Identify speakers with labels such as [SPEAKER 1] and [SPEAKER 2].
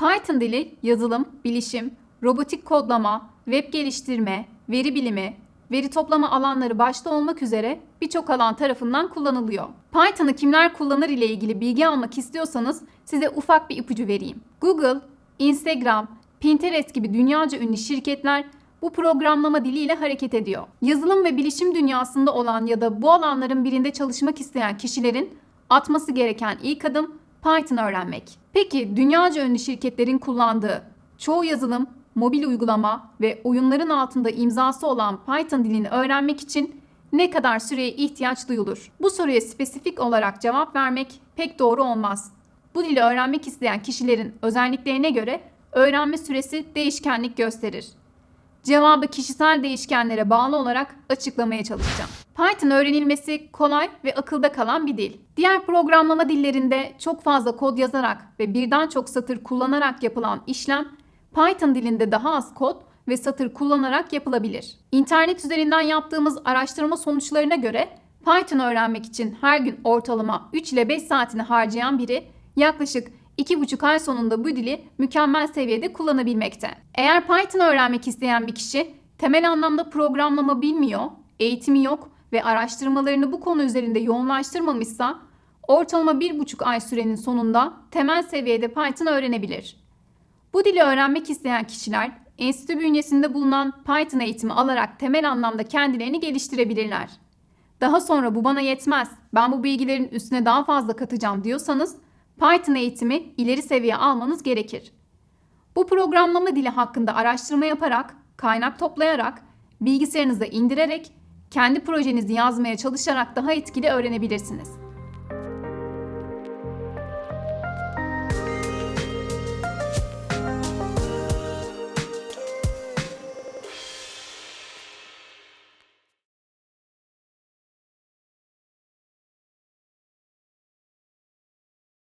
[SPEAKER 1] Python dili yazılım, bilişim, robotik kodlama, web geliştirme, veri bilimi, veri toplama alanları başta olmak üzere birçok alan tarafından kullanılıyor. Python'ı kimler kullanır ile ilgili bilgi almak istiyorsanız size ufak bir ipucu vereyim. Google, Instagram, Pinterest gibi dünyaca ünlü şirketler bu programlama diliyle hareket ediyor. Yazılım ve bilişim dünyasında olan ya da bu alanların birinde çalışmak isteyen kişilerin atması gereken ilk adım Python öğrenmek. Peki dünyaca ünlü şirketlerin kullandığı çoğu yazılım, mobil uygulama ve oyunların altında imzası olan Python dilini öğrenmek için ne kadar süreye ihtiyaç duyulur? Bu soruya spesifik olarak cevap vermek pek doğru olmaz. Bu dili öğrenmek isteyen kişilerin özelliklerine göre öğrenme süresi değişkenlik gösterir. Cevabı kişisel değişkenlere bağlı olarak açıklamaya çalışacağım. Python öğrenilmesi kolay ve akılda kalan bir dil. Diğer programlama dillerinde çok fazla kod yazarak ve birden çok satır kullanarak yapılan işlem Python dilinde daha az kod ve satır kullanarak yapılabilir. İnternet üzerinden yaptığımız araştırma sonuçlarına göre Python öğrenmek için her gün ortalama 3 ile 5 saatini harcayan biri yaklaşık 2,5 ay sonunda bu dili mükemmel seviyede kullanabilmekte. Eğer Python öğrenmek isteyen bir kişi temel anlamda programlama bilmiyor, eğitimi yok ve araştırmalarını bu konu üzerinde yoğunlaştırmamışsa ortalama 1,5 ay sürenin sonunda temel seviyede Python öğrenebilir. Bu dili öğrenmek isteyen kişiler enstitü bünyesinde bulunan Python eğitimi alarak temel anlamda kendilerini geliştirebilirler. Daha sonra bu bana yetmez, ben bu bilgilerin üstüne daha fazla katacağım diyorsanız Python eğitimi ileri seviye almanız gerekir. Bu programlama dili hakkında araştırma yaparak, kaynak toplayarak, bilgisayarınıza indirerek, kendi projenizi yazmaya çalışarak daha etkili öğrenebilirsiniz.